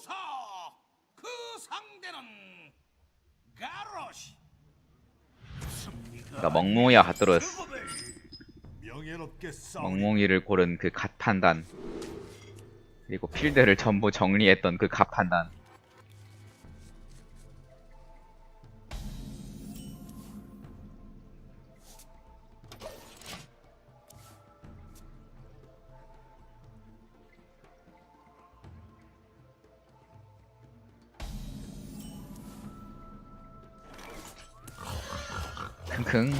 주소. 그 상대는 가로시. 그러니까 멍뭉이와 명예롭게 싸우. 멍뭉이를 고른 그 갓 판단 그리고 필드를 전부 정리했던 그 갓 판단 킁킁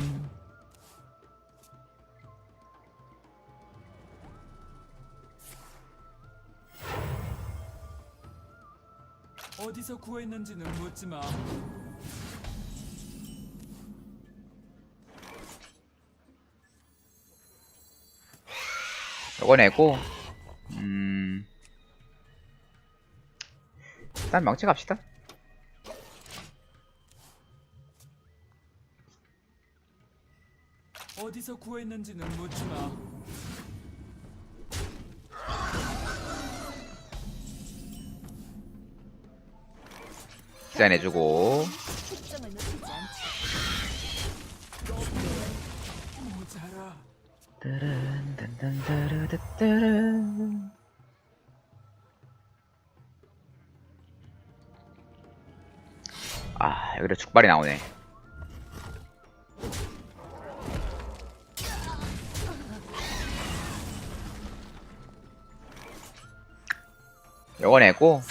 어디서 구했는지는 묻지 마. 요거 내고 음 일단 망치 갑시다 어디서 구했는지는 묻지 마. 디자인해주고 특정을 놓치지 않지. 모자라. 따란, 딴딴, 따라따따란. 아 여기로 죽발이 나오네 요거 내고.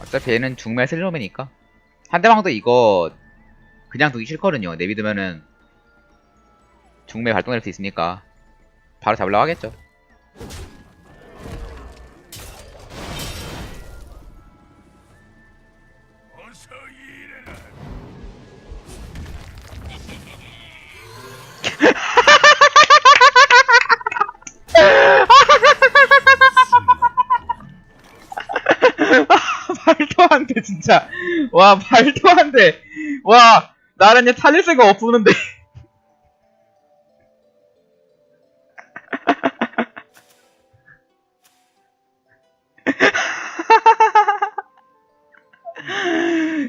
어차피 얘는 중매 슬럼이니까. 한대방도 이거 그냥 두기 싫거든요. 내비두면은 중매 발동될 수 있으니까. 바로 잡으려고 하겠죠 진짜. 와 말도 안 돼 와 나는 얘 살릴 수가 없는데.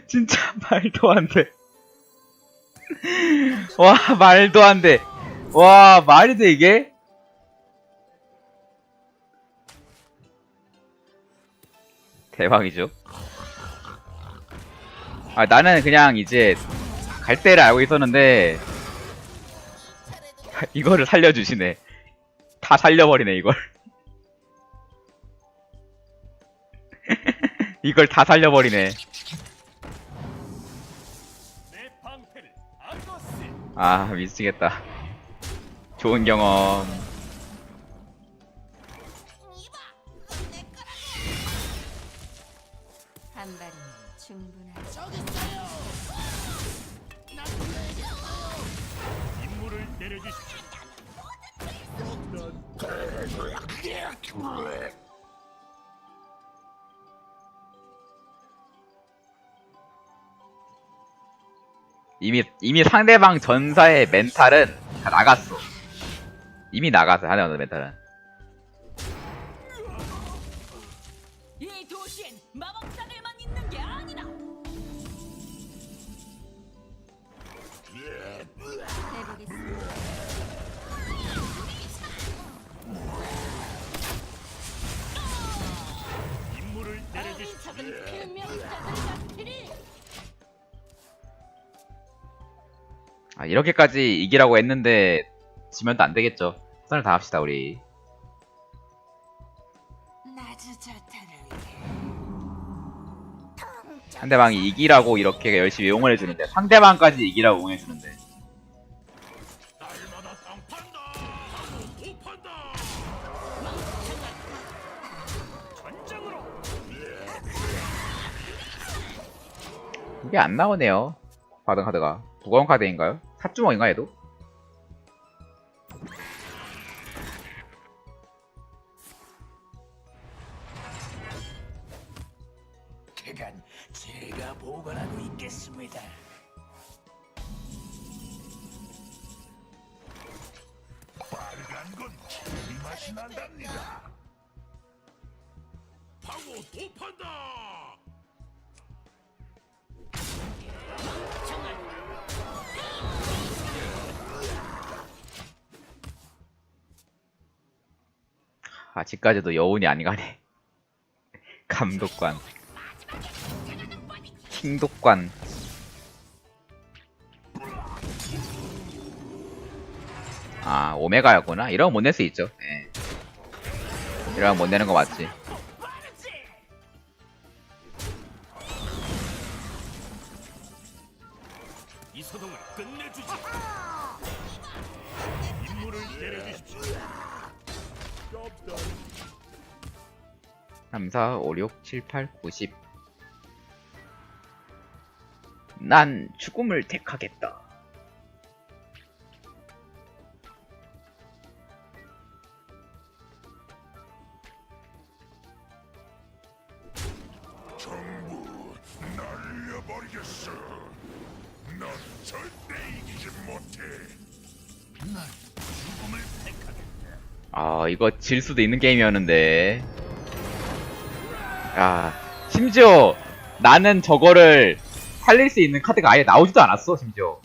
진짜 말도 안 돼. 와 말도 안 돼 와 말이 돼 이게? 대박이죠. 아, 나는 그냥 이제 갈 때를 알고 있었는데 이거를 살려주시네. 다 살려버리네 이걸. 이걸 다 살려버리네. 아 미치겠다. 좋은 경험. 한 발이면 충분하지. 임무를 내려주십시오. 이미 이미 상대방 전사의 멘탈은 다 나갔어. 이미 나갔어 상대방 멘탈은. 아 이렇게까지 이기라고 했는데 지면 또 안 되겠죠. 선을 다 합시다 우리. 상대방이 이기라고 이렇게 열심히 응원해 주는데 상대방까지 이기라고 응원해 주는데 날마다 땅 판다. 오 판다. 전장으로. 이게 안 나오네요. 받은 카드가 무거운 카드인가요? 삿주먹인가 얘도? 그간 제가 보관하고 있겠습니다. 빨간 건 맛이 난답니다. 방어 도판다. 아직까지도 여운이 안 가네. 감독관. 킹독관. 아, 오메가였구나. 이러면 못 낼 수 있죠. 예. 이러면 못 내는 거 맞지. 이 소동을 끝내주지. 3, 4, 5, 6, 7, 8, 9, 10. 난 죽음을 택하겠다. 전부 날려버리겠어. 넌 절대 이기지 못해. 난 죽음을 택하겠다. 아, 이거 질 수도 있는 게임이었는데. 야, 심지어 나는 저거를 살릴 수 있는 카드가 아예 나오지도 않았어, 심지어.